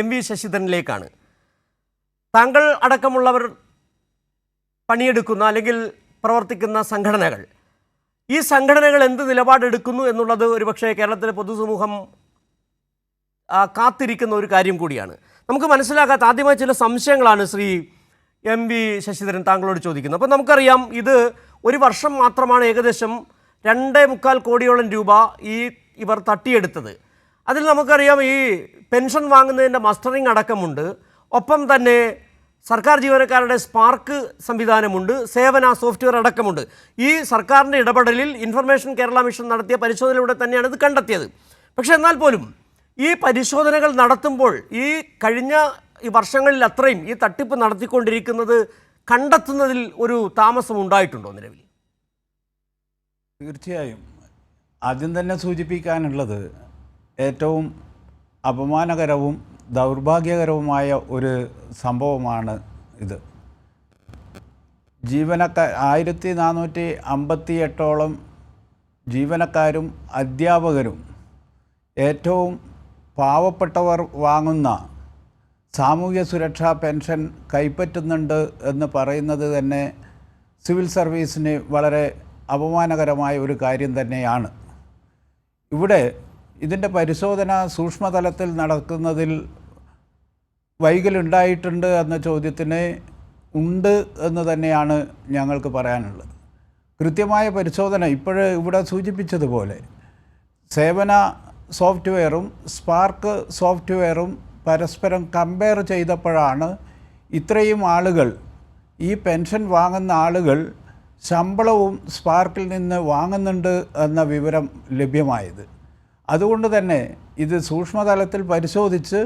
M V ശശിധരനിലേക്കാണ്. താങ്കൾ അടക്കമുള്ളവർ പണിയെടുക്കുന്ന അല്ലെങ്കിൽ പ്രവർത്തിക്കുന്ന സംഘടനകൾ ഈ സംഘടനകൾ എന്ത് നിലപാടെടുക്കുന്നു എന്നുള്ളത് ഒരുപക്ഷെ കേരളത്തിലെ പൊതുസമൂഹം കാത്തിരിക്കുന്ന ഒരു കാര്യം കൂടിയാണ്. നമുക്ക് മനസ്സിലാക്കാത്ത ആദ്യമായി ചില സംശയങ്ങളാണ് ശ്രീ എം വി ശശിധരൻ താങ്കളോട് ചോദിക്കുന്നത്. അപ്പോൾ നമുക്കറിയാം ഇത് ഒരു വർഷം മാത്രമാണ് ഏകദേശം രണ്ടേ മുക്കാൽ കോടിയോളം രൂപ ഈ ഇവർ തട്ടിയെടുത്തത്. അതിൽ നമുക്കറിയാം ഈ പെൻഷൻ വാങ്ങുന്നതിന്റെ മസ്റ്ററിംഗ് അടക്കമുണ്ട്. ഒപ്പം തന്നെ സർക്കാർ ജീവനക്കാരുടെ സ്പാർക്ക് സംവിധാനമുണ്ട് സേവന സോഫ്റ്റ്വെയർ അടക്കമുണ്ട്. ഈ സർക്കാരിന്റെ ഇടപെടലിൽ ഇൻഫർമേഷൻ കേരള മിഷൻ നടത്തിയ പരിശോധനയിലൂടെ തന്നെയാണ് ഇത് കണ്ടെത്തിയത്. പക്ഷേ എന്നാൽ പോലും ഈ പരിശോധനകൾ നടത്തുമ്പോൾ ഈ കഴിഞ്ഞ ഈ വർഷങ്ങളിൽ അത്രയും ഈ തട്ടിപ്പ് നടത്തിക്കൊണ്ടിരിക്കുന്നത് കണ്ടെത്തുന്നതിൽ ഒരു താമസം ഉണ്ടായിട്ടുണ്ടോ നിലവിൽ? തീർച്ചയായും. ആദ്യം തന്നെ സൂചിപ്പിക്കാനുള്ളത് ഏറ്റവും അപമാനകരവും ദൗർഭാഗ്യകരവുമായ ഒരു സംഭവമാണ് ഇത്. ജീവനക്കാർ ആയിരത്തി നാനൂറ്റി അമ്പത്തി എട്ടോളം ജീവനക്കാരും അധ്യാപകരും ഏറ്റവും പാവപ്പെട്ടവർ വാങ്ങുന്ന സാമൂഹ്യ സുരക്ഷാ പെൻഷൻ കൈപ്പറ്റുന്നുണ്ട് എന്ന് പറയുന്നത് തന്നെ സിവിൽ സർവീസിന് വളരെ അപമാനകരമായ ഒരു കാര്യം തന്നെയാണ്. ഇവിടെ ഇതിന്റെ പരിശോധന സൂക്ഷ്മതലത്തിൽ നടക്കുന്നതിൽ വൈകലുണ്ടായിട്ടുണ്ട് എന്ന ചോദ്യത്തിന് ഉണ്ട് എന്ന് തന്നെയാണ് ഞങ്ങൾക്ക് പറയാനുള്ളത്. കൃത്യമായ പരിശോധന ഇപ്പോൾ ഇവിടെ സൂചിപ്പിച്ചതുപോലെ സേവന സോഫ്റ്റ്വെയറും സ്പാർക്ക് സോഫ്റ്റ്വെയറും പരസ്പരം കമ്പയർ ചെയ്തപ്പോഴാണ് ഇത്രയും ആളുകൾ ഈ പെൻഷൻ വാങ്ങുന്ന ആളുകൾ ശമ്പളവും സ്പാർക്കിൽ നിന്ന് വാങ്ങുന്നുണ്ട് എന്ന വിവരം ലഭ്യമായത്. അതുകൊണ്ട് തന്നെ ഇത് സൂക്ഷ്മതലത്തിൽ പരിശോധിച്ച്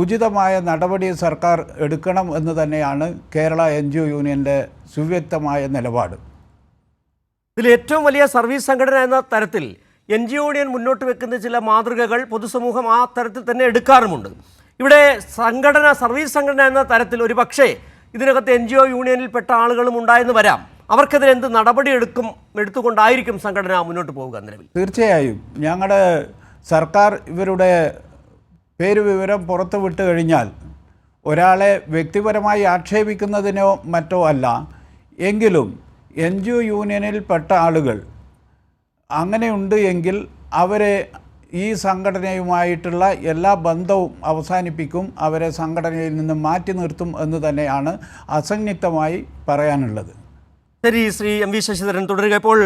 ഉചിതമായ നടപടി സർക്കാർ എടുക്കണം എന്ന് തന്നെയാണ് കേരള എൻ ജി ഒ യൂണിയന്റെ സുവ്യക്തമായ നിലപാട്. ഇതിൽ ഏറ്റവും വലിയ സർവീസ് സംഘടന എന്ന തരത്തിൽ എൻ ജി ഒ യൂണിയൻ മുന്നോട്ട് വെക്കുന്ന ചില മാതൃകകൾ പൊതുസമൂഹം ആ തരത്തിൽ തന്നെ എടുക്കാറുമുണ്ട്. ഇവിടെ സംഘടന സർവീസ് സംഘടന എന്ന തരത്തിൽ ഒരു പക്ഷേ ഇതിനകത്ത് എൻ ജി ഒ യൂണിയനിൽപ്പെട്ട ആളുകളും ഉണ്ടായെന്ന് വരാം. അവർക്കെതിരെ എന്ത് നടപടി എടുക്കും എടുത്തുകൊണ്ടായിരിക്കും സംഘടന മുന്നോട്ട് പോവുക നിലവിൽ? തീർച്ചയായും. ഞങ്ങളുടെ സർക്കാർ ഇവരുടെ പേര് വിവരം പുറത്തു വിട്ട് കഴിഞ്ഞാൽ ഒരാളെ വ്യക്തിപരമായി ആക്ഷേപിക്കുന്നതിനോ മറ്റോ അല്ല. എങ്കിലും എൻ ജി ഒ യൂണിയനിൽപ്പെട്ട ആളുകൾ അങ്ങനെയുണ്ട് എങ്കിൽ അവരെ ഈ സംഘടനയുമായിട്ടുള്ള എല്ലാ ബന്ധവും അവസാനിപ്പിക്കും അവരെ സംഘടനയിൽ നിന്ന് മാറ്റി നിർത്തും എന്ന് തന്നെയാണ് അസംയുക്തമായി പറയാനുള്ളത്. ശരി ശ്രീ എം വി ശശിധരൻ. തുടരുക ഇപ്പോൾ